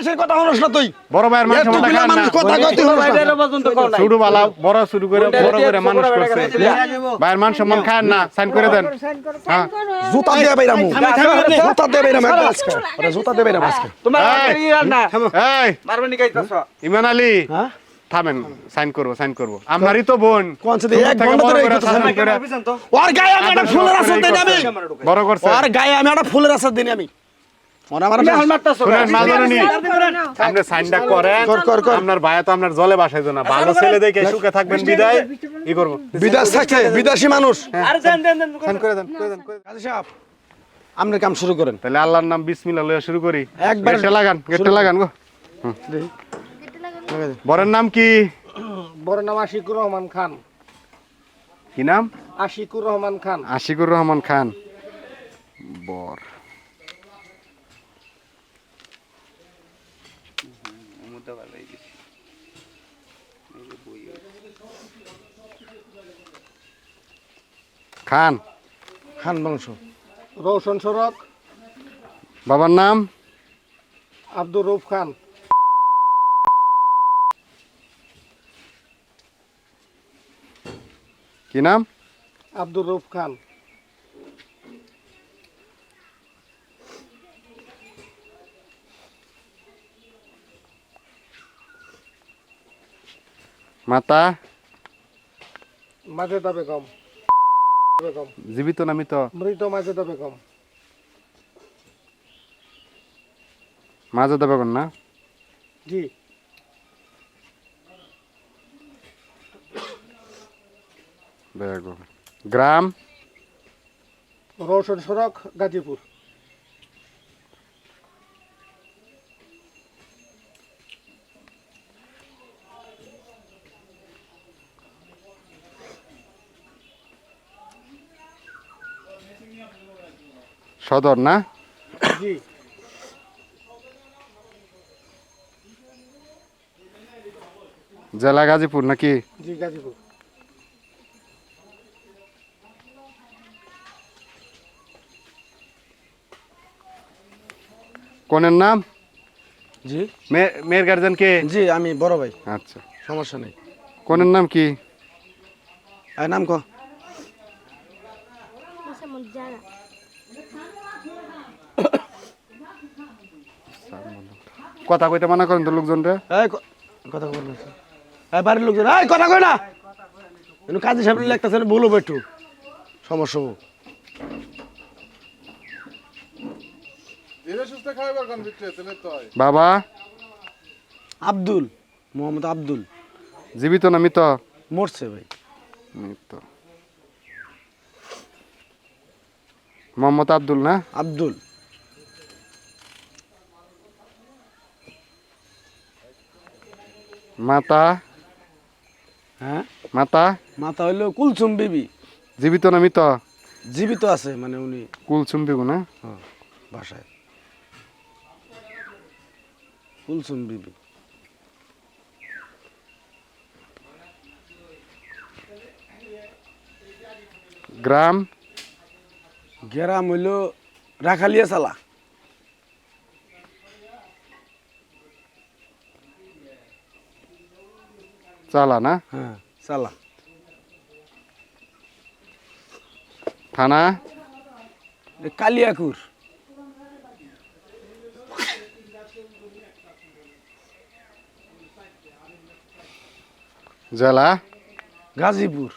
মানুষের কথা হনস না তুই। বড় ভাইয়ের মান না। মানুষ কথা তুই না। ছোট বালা বড় শুরু করে বড় করে মানুষ করছে। ভাইয়ের মান সম্মান খান না সাইন করে দেন। হ্যাঁ? জুতা দিয়ে বাইরামু জুতা দিয়ে বাইরামু একবার আজকে ওরে জুতা দিয়ে বাইরামু আজকে। এই ইমান আলী হ্যাঁ? থামেন সাইন করব সাইন করব। আপনারই তো বোন। কোন সাথে এক থেকে বন্ধ বড় করে করে একটু সাইন করে ওর গায়ে আমি একটা ফুলের আসার দিন আমি। বড় করছে। ওর গায়ে আমি একটা ফুলের আসার দিন আমি। বিদেশ থাকে বিদেশি মানুষ। সাইন করে দেন করে দেন করে দেন। কাজী সাহেব। আপনি কাম শুরু করেন। তাহলে আল্লাহর নাম বিসমিল্লাহ লইয়া শুরু করি। একবার- গেটটা লাগান গেটটা লাগান গো। বরের নাম কি? বড় নাম আশিকুর রহমান খান। কি নাম? আশিকুর রহমান খান। আশিকুর রহমান খান। বর। খান। খান বংশ। রৌশন সড়ক। বাবার নাম? আব্দুর রৌফ খান। কি নাম? আব্দুর রৌফ খান। মাতা? মাজেদা বেগম। বেগম। জীবিত না মৃত? মৃত মাজেদা বেগম। মাঝে দেবে না? জি। বেগম। গ্রাম? রোশন সড়ক গাজীপুর। সদর না? জি। জেলা গাজীপুর নাকি? জি গাজীপুর। কোনের নাম? জি। মেয়ে- মেয়ের গার্জেন কে? জি আমি বড় ভাই। আচ্ছা। সমস্যা নেই। কোনের নাম কি? নাম ক? কথা কইতে মানা করেন তো লোকজন রে এই ক- কথা বলবেন এই বাড়ির লোকজন এই কথা কই না। এনু কাজী সাহেব লাগতেছে না বলব একটু সমস্যা হোক বাবা। আব্দুল মোহাম্মদ আব্দুল। জীবিত না মৃত? মরছে ভাই। মৃত। মোহাম্মদ আব্দুল না? আব্দুল। মাতা। হ্যাঁ? মাতা। মাতা হইল কুলসুম বিবি। জীবিত না মৃত? জীবিত আছে মানে উনি। কুলসুম বিগু না? হ্যাঁ, বাসায়। কুলসুম বিবি। গ্রাম? গেরাম হইল রাখালিয়া চালা। চালা না? হ্যাঁ চালা। থানা? কালিয়াকুর। জেলা? গাজীপুর।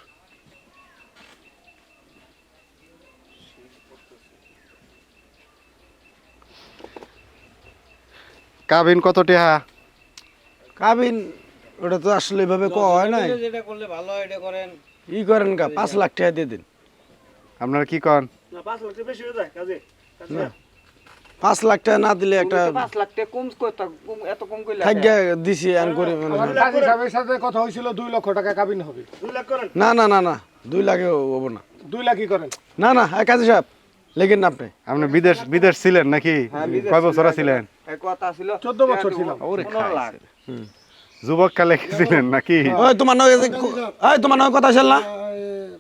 কাবিন কত টেহা? কাবিন ওটা তো আসলে এভাবে ক হয় না যেটা করলে ভালো হয় এটা করেন। ই করেন কা পাঁচ লাখ টাকা দিয়ে দিন। আপনারা কি কন? না পাঁচ লাখ টাকা না দিলে একটা পাঁচ লাখ টাকা কম এত কম দিছি করে মানে হয়। কাজী সাহেবের সাথে কথা হয়েছিল দুই লক্ষ টাকা কাবিন হবে। না না না না দুই লাখে হব না। দুই লাখই করেন। না না হ্যাঁ কাজী সাহেব লেগেন না আপনি। আপনি বিদেশ বিদেশ ছিলেন নাকি? কয় বছর ছিলেন? কথা ছিল চোদ্দ বছর ছিলাম। ওরে লাখ। যুবক কালে ছিলেন নাকি? ওই তোমার নয় ওই তোমার নয় কথা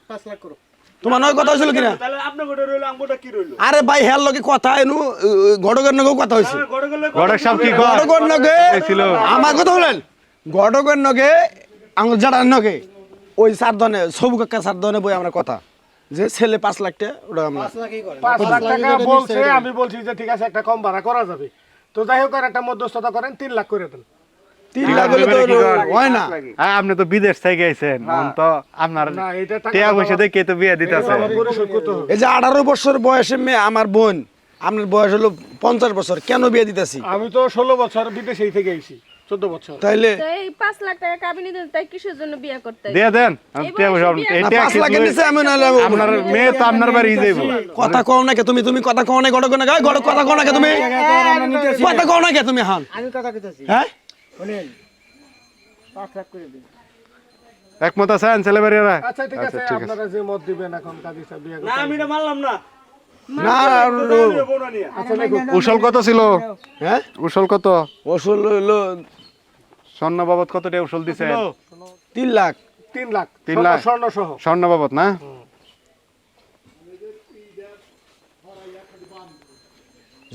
পাঁচ লাখ করো তোমার নয় কথা হয়েছিল কিনা? তাহলে আপনার গোটা রইল আমগোটা কি রইল? আরে ভাই হের লগে কথা এনু গড়গের নগেও কথা হয়েছে কি গড়গর নগে? ছিল। আমার কথা বলেন গড়গর নগে আঙুল জাড়ার নগে ওই সার ধনে সবু কাকা সার ধনে বই আমরা কথা। যে ছেলে পাঁচ লাখ টাকা ওটা আমরা পাঁচ লাখ টাকা বলছে আমি বলছি যে ঠিক আছে একটা কম ভাড়া করা যাবে। তো যাই হোক আর একটা মধ্যস্থতা করেন তিন লাখ করে দেন। তিন লাখ হলে তো হয় না। হ্যাঁ, আপনি তো বিদেশ থেকে আইছেন তো আপনার না এটা টাকা টিয়া পয়সা দেখে তো বিয়ে দিতেছে? এই যে আঠারো বছর বয়সে মেয়ে আমার বোন আপনার বয়স হলো পঞ্চাশ বছর কেন বিয়ে দিতেছি? আমি তো ষোলো বছর বিদেশেই থেকে আইছি চোদ্দ বছর। তাইলে এই পাঁচ লাখ টাকা কাবিনী দেন তাই কিসের জন্য বিয়ে করতে দিয়ে দেন আমি পাঁচ লাখের নিচে নাহলে আপনার মেয়ে তো আপনার বাড়ি যাইব। কথা কও না কে তুমি? তুমি কথা কও না গড় না গড় কথা কও না কে তুমি কথা কও না কে তুমি হান আমি কথা কইতাছি। হ্যাঁ? শুনেন পাঁচ লাখ করে দিন। একমত আছেন ছেলে বাড়িরা আচ্ছা ঠিক আছে আপনারা যে মত দিবেন এখন কাজী সাহেব বিয়ে না আমি এটা মানলাম না। না উসল কত ছিল? হ্যাঁ? উসল কত? হলো স্বর্ণ বাবদ কত টাকা উসল দিছে তিন লাখ। তিন লাখ। তিন লাখ। স্বর্ণ সহ স্বর্ণ বাবদ না?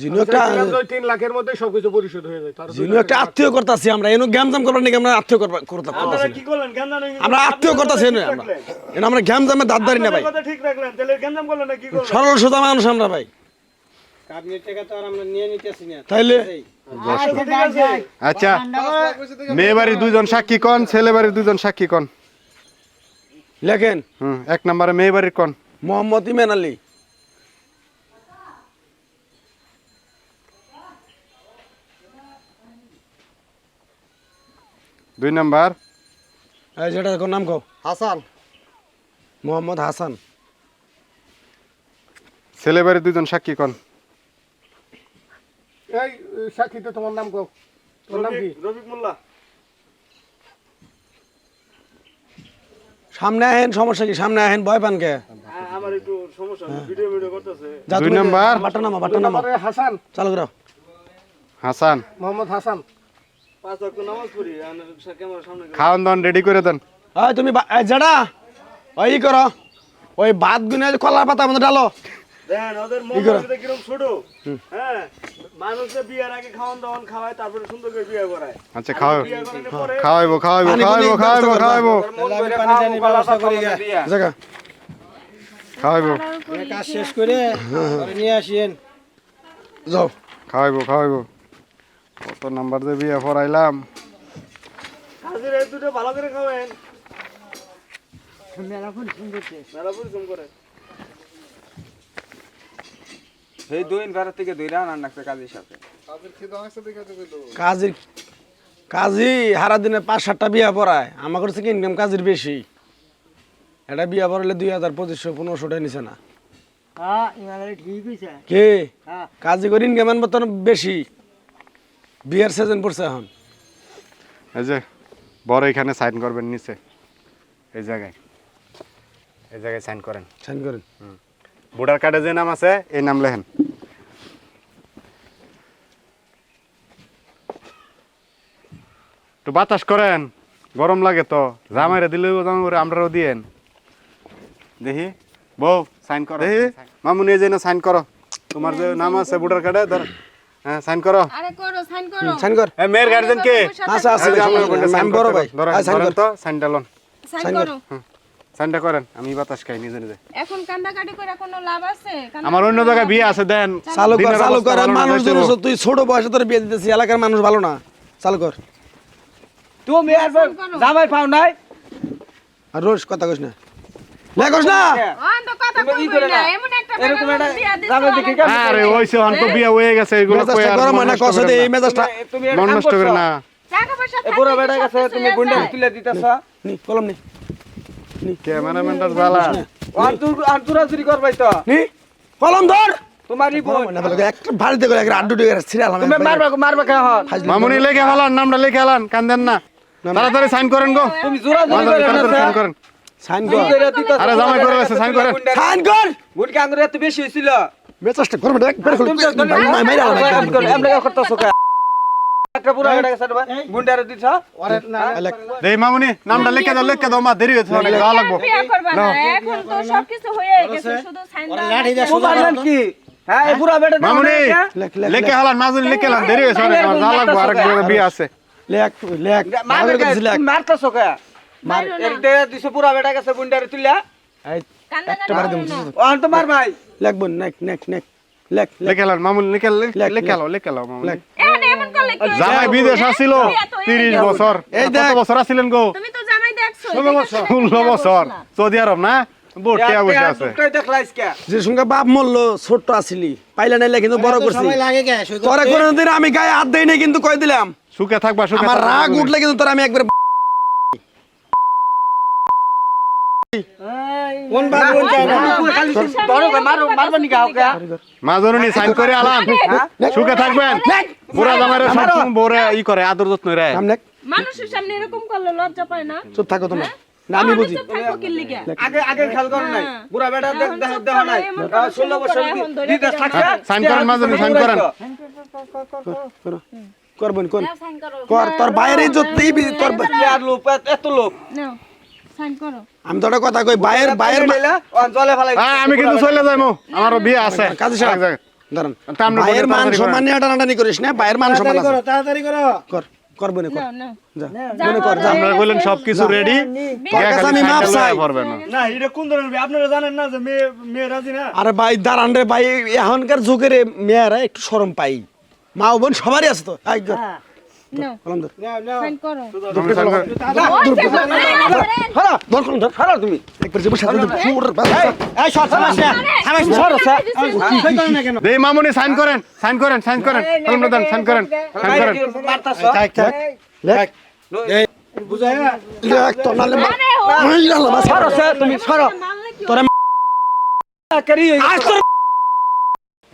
জিনু একটা তিন লাখের মধ্যে সবকিছু পরিশোধ হয়ে যায় জিনু একটা আত্মীয় করতেছি আমরা এনু গ্যামজাম করবার নাকি আমরা আত্মীয় আপনারা কি করলেন? আমরা আত্মীয় করতেছি না আমরা। এনে আমরা গ্যামজামে দাঁত দাঁড়ি না ভাই। কথা ঠিক রাখলেন তাহলে গেন্দাম করলেন না কি করলেন? সরল সোজা মানুষ আমরা ভাই। কাবিনের টাকা তো আর আমরা নিয়ে নিতেছি না। তাইলে আচ্ছা মেয়ে বাড়ির দুইজন সাক্ষী কন ছেলে বাড়ির দুইজন সাক্ষী কন? লেখেন। হুম এক নম্বরে মেয়ে বাড়ির কন? মোহাম্মদ ইমেন আলী। দুই নাম্বার। এই যেটা কোন নাম কও। হাসান। মোহাম্মদ হাসান। ছেলে বাড়ির দুইজন সাক্ষী কন? এই সাক্ষীতে তোমার নাম কও। তোমার নাম কি? রফিক মোল্লা। সামনে আহেন সমস্যা কি? সামনে আহেন ভয় পান কে? আমার একটু সমস্যা ভিডিও ভিডিও করতেছে। দুই নাম্বার। বাট্টা নামা বাট্টা নামা। হাসান। চালু করো। হাসান। মোহাম্মদ হাসান। খাওয়ান দাওয়ান রেডি করে দেন। ওই তুমি এই ওই করো ওই ভাত গুনে কলার পাতা মধ্যে ডালো মন হ্যাঁ মানুষে বিয়ের আগে খাওয়ান দাওয়ান খাওয়ায় তারপরে সুন্দর করে বিয়ে করায়। আচ্ছা খাওয়াবো, কাজ শেষ করে নিয়ে আসিয়েন। যাও। কত নাম্বার পড়াইলাম। কাজের এই দুটো ভালো করে করে। সেই দুই ভারত থেকে দুই রান আনছে কাজীর সাথে। কাজের কাজী হারা দিনে পাঁচ সাতটা বিয়া পড়ায়। আমার কাছে কি ইনকাম কাজের বেশি? এটা বিয়া পড়ালে দুই হাজার পঁচিশশো পনেরোশো টাকা নিছে না। হ্যাঁ কে? হ্যাঁ। কাজী করে ইনকাম আনব তো বেশি। বিয়ার সিজন পড়ছে এখন। এই যে বড় এখানে সাইন করবেন নিচে। এই জায়গায়। এই জায়গায় সাইন করেন। সাইন করেন। ভোটার কার্ডে যে নাম আছে এই নাম লেখেন। একটু বাতাস করেন গরম লাগে তো। জামাইরে দিলেও জামাই করে আমরাও দিয়েন। দেখি। বউ সাইন করো। দেখি। মামুনি এই যে সাইন করো। তোমার যে নাম আছে ভোটার কার্ডে ধর। হ্যাঁ সাইন করো। আরে করো সাইন করো। সাইন কর। এ মেয়ের গার্জেন কে? আচ্ছা আছে আমি বড় ভাই সাইন কর তো সাইনটা লন। সাইন করো। সাইনটা করেন আমি বাতাস খাই নিজে নিজে। এখন কান্দাকাটি করে কোনো লাভ আছে? আমার অন্য জায়গায় বিয়ে আছে দেন। চালু কর চালু কর। মানুষ তুই ছোট বয়সে তোর বিয়ে দিতেছি এলাকার মানুষ ভালো না। চালু কর। তুমি আর জামাই পাও নাই আর রোজ কথা কইস না। না। আরে ওইসে হন তো বিয়ে হয়ে গেছে এগুলো কই আর গরম কষ্ট দে এই মেজাজটা। মন নষ্ট করে গেছে তুমি গুন্ডা তুলে দিতেছ? কলম নি। ক্যামেরাম্যানটার জ্বালা? আর তুই আর তুরা চুরি করবাই তো। নি কলম ধর। তোমারই বোন। না বলে একটা বাড়িতে করে একটা আড্ডু দিয়ে সিরিয়াল তুমি মারবা মারবা কে হন মামুনি লেখে হালান নামটা লেখে হালান কান্দেন না। তাড়াতাড়ি সাইন করেন গো। তুমি জোরা জোরি করে সাইন করেন। সাইন কর। করে আরে জামাই করে আছে, সাইন করেন। সাইন কর। বোন কি আঙ্গুরে এত বেশি হইছিল মেজাজটা গরম দেখ বের তো মাই মাই আমরা করতেছ কে একটা পুরা বেটা গেছে ভাই গুন্ডারে দিছ ওরে না দেই মামুনি নামটা লিখে দাও লিখে দাও মা দেরি হয়েছে অনেক যাওয়া লাগবো। না এখন তো সবকিছু হয়ে গেছে শুধু সাইন ওরা লাঠি দিয়ে সোজা কি? হ্যাঁ এই পুরা বেটা মামুনি লেখ লেখ লিখে হলান মাজুনি লিখে হলান দেরি হয়েছে অনেক যাওয়া লাগবো আরেক বিয়ে আছে। লেখ লেখ মারতাছ কে মারো না। এতে পুরা বেটা গেছে গুন্ডারে তুইলা। এই একটা বারে দিম ওন তো? মার ভাই। লেখ নেক নেক নেক লেখ লেখ লিখে। হলান মামুনি লিখে লেখ, লিখে লেখ। হলো লিখে হলো মামুনি। লেখ। এখন এমন করলে কি জামাই বিদেশ আসিল বিয়ে তো তিরিশ গেছে। বছর। এই কত বছর আসিলেন গো? তুমি তো জামাই দেখছ ষোলো বছর। ষোলো বছর। সৌদি আরব না? বোটিয়া বসে আছে। দুটাই দেখলাইস কে যে সঙ্গে বাপ মরলো ছোট্ট আসিলি। পাইলে নাইলে কিন্তু বড় করছি। তোরে? কোনোদিন আমি গায়ে হাত দেই নাই কিন্তু কই দিলাম? সুখে থাকবা সুখে আমার থাকবা। রাগ উঠলে কিন্তু তোর আমি একবার কোন বাপ কোন চায় না খালি ধরো কে, মারো মারবা নি কাউকে মা সাইন করে আলাম সুখে থাকবেন বুড়া জামাইরা সবসময় বউরে ই করে আদর যত্ন রে নাম মানুষের সামনে এরকম করলে লজ্জা পায় না চুপ থাকো তোমরা আমি বুঝি চুপ থাকব কি লিগা? আগে আগে খেয়াল করো নাই হ্যাঁ। বুড়া বেটা দেখ নাই ষোলো বছর সাইন করেন মাজনী সাইন করেন করবেন কোন তোর বাইরে যত তোর এত- লোক। আমি তো কথা কই বাইরের বাইরের মা- ফেলাই হ্যাঁ আমি কিন্তু চলে যাইমু। আমারও বিয়ে আছে। কাজী সাহেব জায়গায়। দাঁড়ান তা আমরা বাইরের বলি মান সম্মান নিয়ে টানাটানি করিস না বাইরের মান সম্মান আছে। তাড়াতাড়ি করো। কর কর বনে কর। নাও, নাও। যা বনে কর যা। যাও। আপনারা সবকিছু রেডি তোর কাছে আমি মাপ চাই। না। না এটা কোন ধরনের আপনারা জানেন না যে মেয়ে মেয়ে রাজি না? আরে ভাই দাঁড়ান রে ভাই এখনকার যুগের মেয়েরা একটু শরম পাই। মা ও বোন সবারই আছে তো। আই মামুনি সাইন করেন সাইন করেন সাইন করেন কলমটা দেন সাইন করেন সাইন করেন লেখ লেখ তো নালে তুমি সরো মারলে কি তোরে করি আজ তোর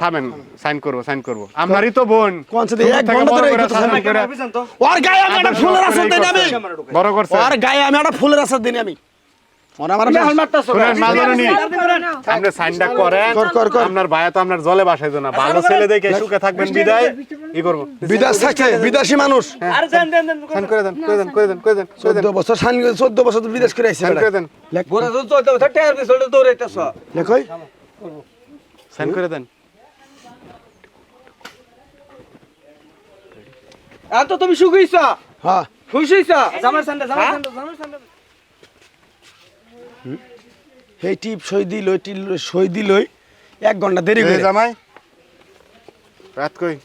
থামেন সাইন করব সাইন করব। আপনারই তো বোন। কোন সে শুরু এক থেকে ঘণ্টা বড় ধরে করে এই কথা সাইন করে বুঝছেন তো ওর গায়ে আমি একটা ফুলের আসার দিন আমি। বড় করছে। ওর গায়ে আমি একটা ফুলের আসার দিন আমি। বিদেশ বিদেশি মানুষ। আরে দেন দেন দেন সাইন করে দেন করে দেন করে দেন করে দেন করে দেন। চোদ্দ বছর চোদ্দ বছর বিদেশ করে সাইন করে দেন লেখ গোরা তো তো তো টায়ার পিছলে দৌড়াইতাছ লেখ ওই সাইন করে দেন আর তো তুমি সুখইছ হ্যাঁ। খুশি হইছ? জামাই সান্ডা জামাই সান্ডা জামাই সান্ডা। এই টিপ সই দিল ওই টিপ সই দিল এক ঘণ্টা দেরি করে। জামাই রাত কই?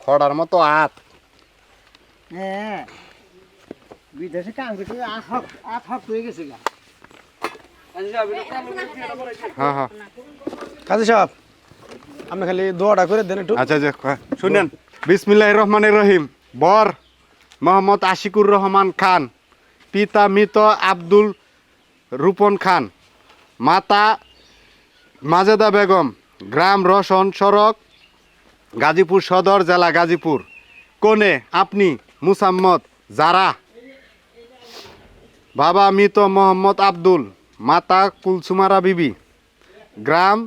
খড়ার মতো আত। হ্যাঁ বিদেশে কাম করতে আট হক আট হক হয়ে গেছে গা। হ্যাঁ হ্যাঁ। কাজী সাহেব আপনি খালি দোয়াটা করে দেন একটু। আচ্ছা আচ্ছা শুনেন। বিসমিল্লাহ রহমানের রহিম। বর মোহাম্মদ আশিকুর রহমান খান, পিতা মৃত আব্দুল রূপন খান, মাতা মাজেদা বেগম, গ্রাম রসন সড়ক, গাজীপুর সদর জেলা গাজীপুর। কোনে আপনি? মুসাম্মদ জারা বাবা মৃত মোহাম্মদ আব্দুল, মাতা কুলসুমারা বিবি, গ্রাম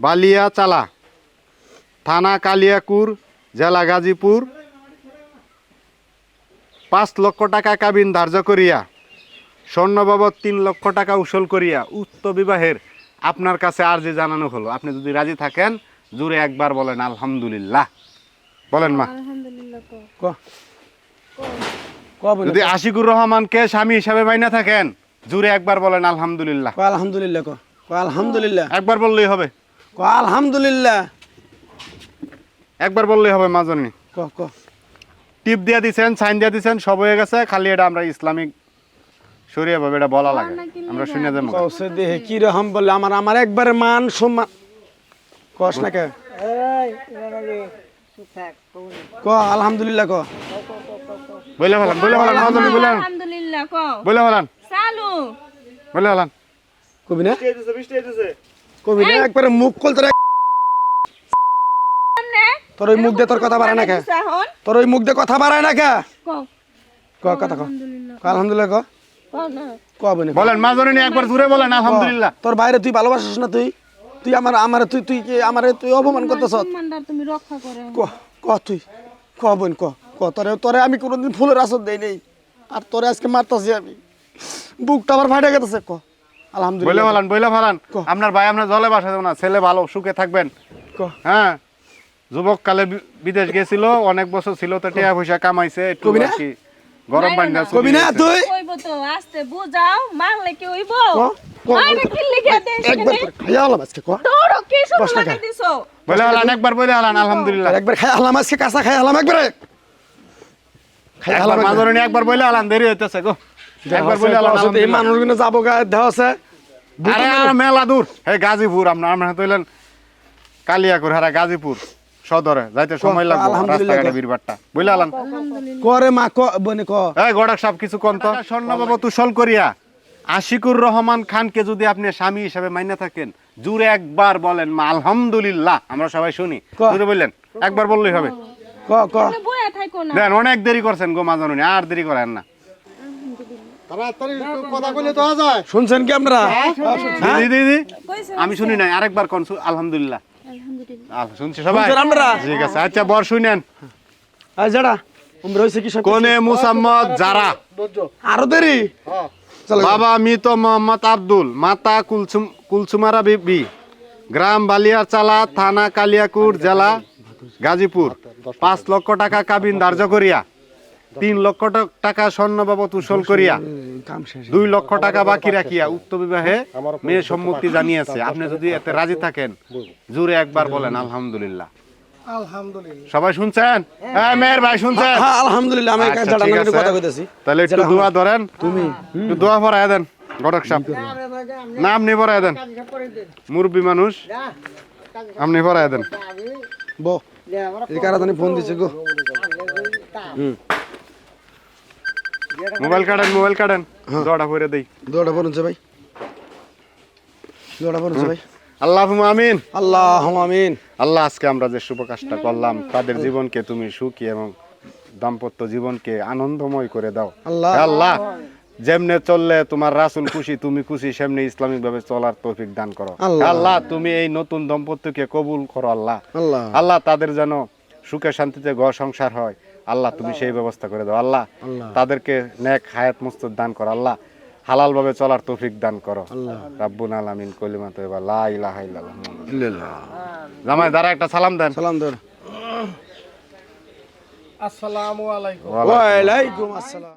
বালিয়া চালা থানা কালিয়াকুর জেলা গাজীপুর। পাঁচ লক্ষ টাকা কাবিন ধার্য করিয়া স্বর্ণ বাবদ তিন লক্ষ টাকা উসল করিয়া উক্ত বিবাহের আপনার কাছে আর যে জানানো হলো। আপনি যদি রাজি থাকেন জুড়ে একবার বলেন আলহামদুলিল্লাহ। বলেন মা। আলহামদুলিল্লাহ কও। ক। ক বলে। যদি আশিকুর রহমানকে স্বামী হিসাবে মাইনা থাকেন জুড়ে একবার বলেন আলহামদুলিল্লাহ। ক আলহামদুলিল্লাহ আলহামদুলিল্লাহ। একবার বললেই হবে। আলহামদুলিল্লাহ। একবার বললেই হবে মাজনী ক ক। টিপ দিয়ে দিছেন সাইন দিয়ে দিছেন সব হয়ে গেছে খালি এটা আমরা ইসলামিক শরীয় ভাবে এটা বলা লাগে। আমরা শুনে যাব। কৌশে দেহে কি রকম বলে আমার আমার একবারে মান সম্মান কস না কে। ক আলহামদুলিল্লাহ ক। বলে ফেলান বলে ফেলান মাজনী বলে আলহামদুলিল্লাহ কও। বলে ফেলান। চালু। বলে ফেলান। কবি না? বৃষ্টি বৃষ্টি কবি না একবারে মুখ খুলতে তোর। ওই মুখ দিয়ে তোর কথা বাড়ায় না কে? তোর ওই মুখ দিয়ে কথা বাড়ায় না কে? ক কথা ক। ক আলহামদুলিল্লাহ ক। কও না। ক বনে। বলেন মা জননী একবার জুড়ে বলেন আলহামদুলিল্লাহ। তোর বাইরে তুই ভালোবাসিস না তুই? তুই আমার আমার তুই তুই কি আমার তুই অপমান করতেছ? তুমি রক্ষা করে। ক ক তুই। ক বোন ক ক। তোরে তোরে আমি কোনোদিন ফুলের আসর দেই নেই। আর তোরে আজকে মারতাছি আমি। বুকটা আমার ফাটে গেছে ক। ফেলান ফেলান। আপনার ভাই আপনার জলে বাসা দেবো না ছেলে ভালো সুখে থাকবেন। হ্যাঁ যুবক কালে বিদেশ গেছিল অনেক বছর ছিল তো টিয়া পয়সা কামাইছে একটু আর কি গরম পানি না কবি না তুই? কইব তো আস্তে বুঝাও মারলে কি হইব? ক ক আরে কি লিখে দেন একবার করে খাইয়া হলাম আজকে ক। তোর কি শুরু দশ দিছো? বলে হলান একবার বলে হলান আলহামদুলিল্লাহ। একবার আজকে কাঁচা একবারে। একবার বলে দেরি হইতেছে গো। একবার বলে হলান এই মানুষগুলো যাব গা দেহ আছে। আরে মেলা। দূর। হে গাজীপুর আপনার আমরা তৈলেন কালিয়াকুর হারা গাজীপুর সদরে। যাইতে সময় লাগবে রাস্তাঘাটে বীরবাটটা বুঝলে করে মা ক বনে ক। এই গড়াক সাহেব কিছু কন্ত স্বর্ণবাবু তুষল করিয়া। আশিকুর রহমান খানকে যদি আপনি স্বামী হিসেবে মাইনে থাকেন জুড়ে একবার বলেন মা আলহামদুলিল্লাহ। আমরা সবাই শুনি। বললেন একবার বললেই হবে। ক ক? দেন অনেক দেরি করছেন গো মাজনুনি আর দেরি করেন না তাড়াতাড়ি একটু কথা বলে তো যায় শুনছেন কি আপনারা? দিদি দিদি। আমি শুনি নাই আরেকবার কোন আলহামদুলিল্লাহ। শুনছি সবাই। আপনারা? ঠিক আছে আচ্ছা বর শুনেন। যারা কোনে মুসাম্মদ যারা? আরও দেরি? বাবা মৃত মোহাম্মদ আব্দুল মাতা কুলসুম কুলসুমারা বিবি। গ্রাম বালিয়ারচালা থানা কালিয়াকুর জেলা গাজীপুর। পাঁচ লক্ষ টাকা কাবিন ধার্য করিয়া। তিন লক্ষ টাকা স্বর্ণ বাবদ উসল করিয়া দুই লক্ষ টাকা বাকি রাখিয়া উক্ত বিবাহে মেয়ে সম্মতি জানিয়েছে। আপনি যদি এতে রাজি থাকেন জুড়ে একবার বলেন আলহামদুলিল্লাহ। আলহামদুলিল্লাহ। সবাই শুনছেন? হ্যাঁ। মেয়ের ভাই শুনছেন? হ্যাঁ আলহামদুলিল্লাহ আমি আচ্ছা। কথা কইতাছি। তাহলে একটু দোয়া ধরেন। তুমি একটু দোয়া ভরায় দেন সাহেব নাম নিয়ে ভরায় দেন। মুরব্বী মানুষ। আপনি ভরায় দেন। বো এই কারা জানি ফোন দিছে গো। মোবাইল কাটেন মোবাইল কাটেন। দোয়াটা ভরে দেই। দৌড়া পড়ুনছে ভাই। দৌড়া পড়ুনছে ভাই। আল্লাহ আমিন। আল্লাহ আমিন। আল্লাহ আজকে আমরা যে শুভ কাজটা করলাম তাদের জীবনকে তুমি সুখী এবং দাম্পত্য জীবনকে আনন্দময় করে দাও। আল্লাহ। আল্লাহ যেমনে চললে তোমার রাসুল খুশি তুমি খুশি সেমনি ইসলামিক ভাবে চলার তৌফিক দান করো। আল্লাহ। তুমি এই নতুন দম্পতিকে কবুল করো আল্লাহ। আল্লাহ। আল্লাহ তাদের যেন সুখে শান্তিতে ঘর সংসার হয়। আল্লাহ তুমি সেই ব্যবস্থা করে দাও। আল্লাহ তাদেরকে নেক হায়াত মুস্তদ দান করো। আল্লাহ হালাল ভাবে চলার তৌফিক দান করো। রাব্বুল আলামিন কলিমা তো এবার লা ইলাহা ইল্লাল্লাহ জামাই দ্বারা একটা সালাম দেন। সালাম দেন। আসসালামু আলাইকুম। ওয়া আলাইকুম আসসালাম।